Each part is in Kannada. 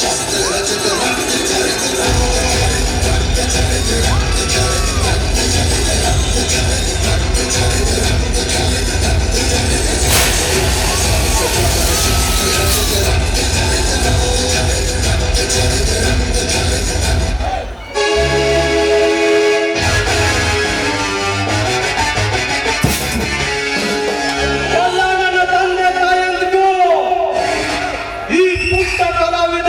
Just Mr. Kalavida.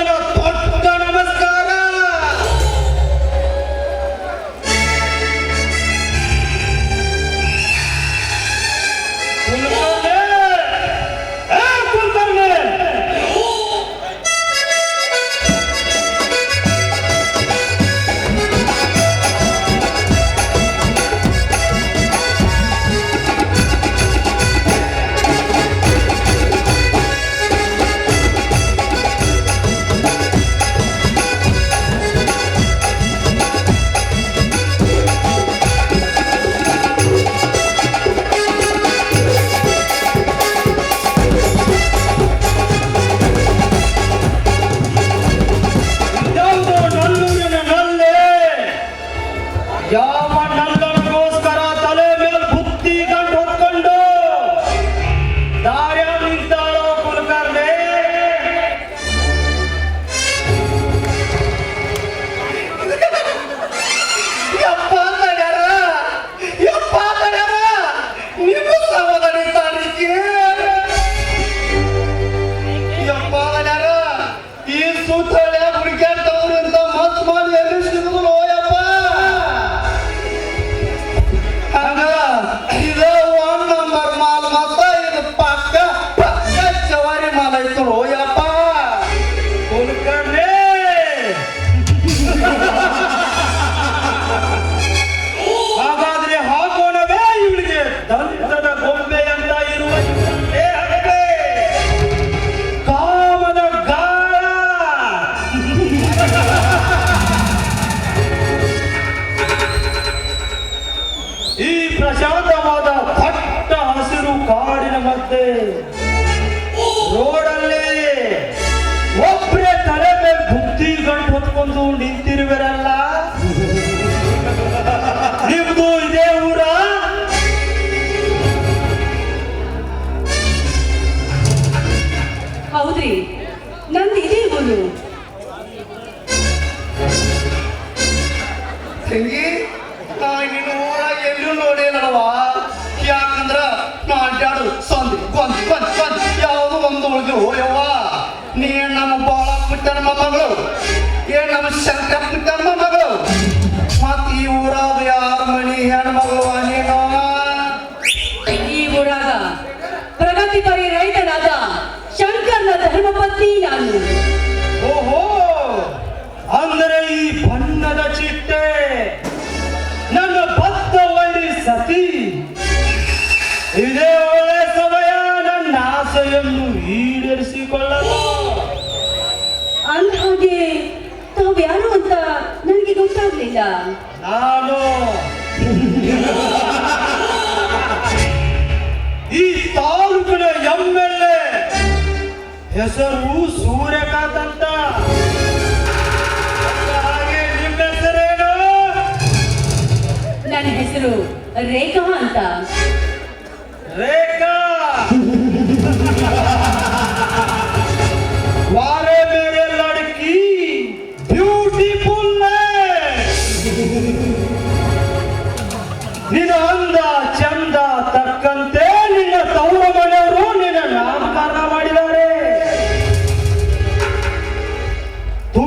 muito ಅಲ್ಲಿ ರೋಡಲ್ಲಿ ಒಬ್ಬರೇ ತಲೆ ಮೇಲೆ ಬುದ್ಧಿ ಗಂಟು ಹೊತ್ಕೊಂಡು ನಿಂತಿರುವಿರಲ್ಲ. ನಿಮ್ದು ಇದೇ ಊರ? ಹೌದ್ರಿ. ಇಲ್ಲ ನಾನು. ಈ ತಾಲೂಕಿನ ಎಂ ಎಲ್ ಎ ಹೆಸರು ಸೂರ್ಯಕಾಂತ್ ಅಂತ ಹಾಗೆ ನಿಮ್ಮ ಹೆಸರೇನು ನನ್ನ ಹೆಸರು ರೇಖಾ ಅಂತ. ರೇ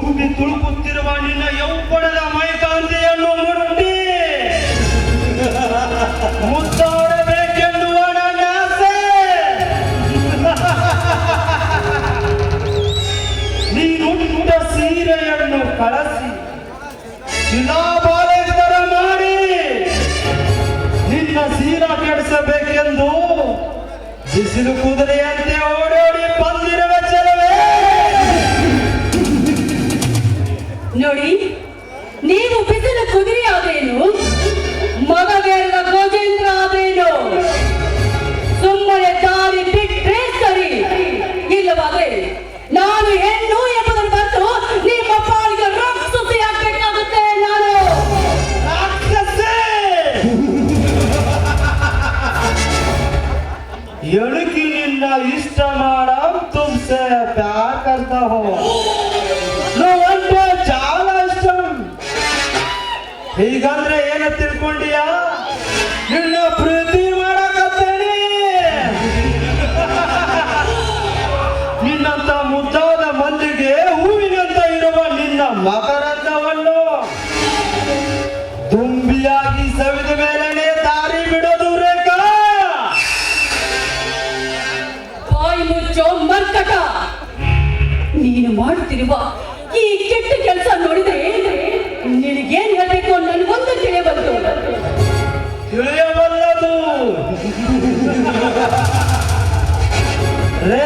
ಭೂಮಿ ತುಳುಕುತ್ತಿರುವ ನಿನ್ನ ಯೌಪಣದ ಮೈಕಾಂತಿಯನ್ನು ಮುಟ್ಟಿ. ಮುತ್ತಾಡಬೇಕೆಂದು ನನ್ನ ಆಸೆ ನೀನುಟ್ಟ ಸೀರೆಯನ್ನು ಕಳಸಿ ಶಿಲಾಬಾಲೆದರ ಮಾಡಿ. ನಿನ್ನ ಸೀರಾ ಕೆಡಿಸಬೇಕೆಂದು ಬಿಸಿಲು ಕುದುರೆಯನ್ನು ನಾನು ಹೆಣ್ಣು ಎಂಬುದನ್ನು ಬರೆದು ನಿಮ್ಮ ಪಾಲಿಗೆ ರಾಕ್ಷಸಿ ಆಗ್ಬೇಕಾಗುತ್ತೆ ನಾನು. ಎಳುಕಿನಿಂದ ಇಷ್ಟ ಮಾಡ ತುಮ್ಸೆ ಪ್ಯಾರ್ करता हो ನೋವಂತ ಚಾಲ ಇಷ್ಟ ಹೀಗಂದ್ರೆ ಏನ ತಿಳ್ಕೊಂಡಿಯಾ? ಗುರಿಯಾಗಿ ಸವಿದ ಮೇಲೆ ದಾರಿ ಬಿಡೋದು ರೇಖ. ಬಾಯಿ ಮುಚ್ಚೋ ಮರ್ತಕ ನೀನು ಮಾಡುತ್ತಿರುವ ಈ ಕೆಟ್ಟ ಕೆಲಸ ನೋಡಿದ್ರೆ ನಿನಗೇನ್ ಹೇಳ್ಬೇಕು ನನಗೊಂದು ತಿಳಿಯಬಂತು ತಿಳಿಯಬಲ್ಲದು. ರೇ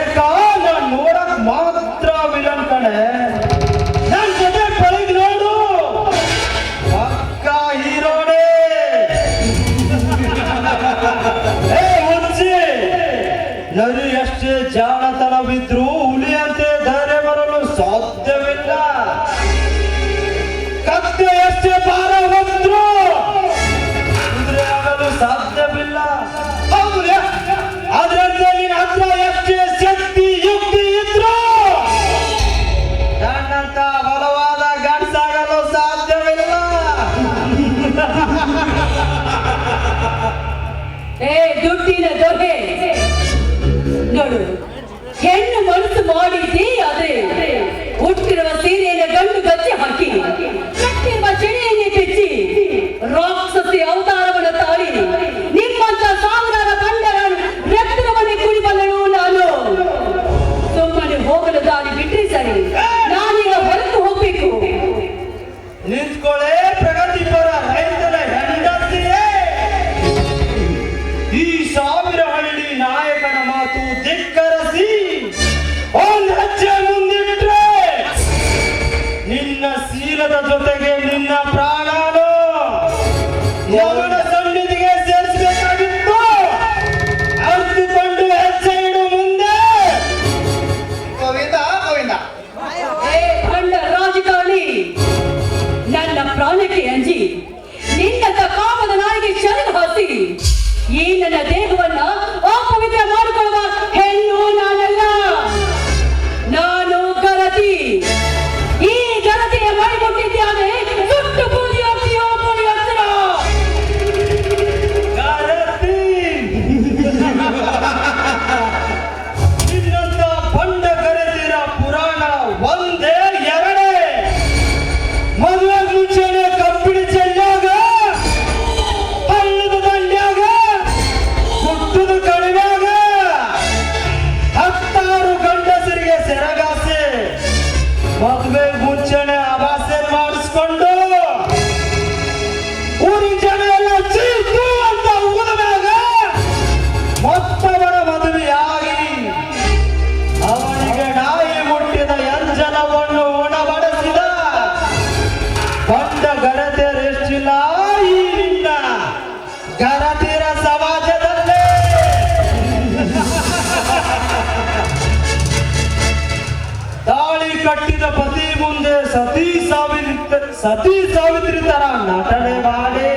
ನರಿಯಷ್ಟೇ ಜಾಣತನವಿದ್ರೂ सती सावित्री सती सावित्री तारा नाटाडे बाळे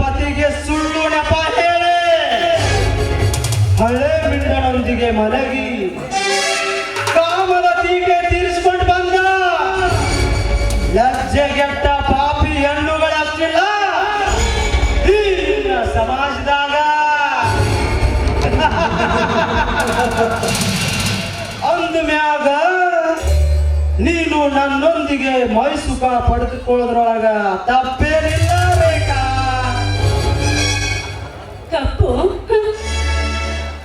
ಪತಿಗೆ ಸುಳ್ಳು ನೆಪ ಹೇಳಿ. ಹಳೆ ಬಿಂಡನೊಂದಿಗೆ ಮಲಗಿ ಕಾಮದ ತೀಗೆ ತೀರಿಸ್ಕೊಂಡು ಬಂದ. ಲಜ್ಜೆಗೆಟ್ಟ ಪಾಪಿ ಹೆಣ್ಣುಗಳಾಗ್ತಿಲ್ಲ ಸಮಾಜದಾಗ. ಅಂದ ಮ್ಯಾಗ ನೀನು ನನ್ನೊಂದಿಗೆ ಮೈಸುಖ ಪಡೆದುಕೊಳ್ಳೋದ್ರೊಳಗ ತಪ್ಪೇನಿಲ್ಲ. ತಪ್ಪು.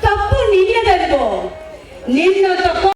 ತಪ್ಪು ನಿನ್ನ ತಪ್ಪು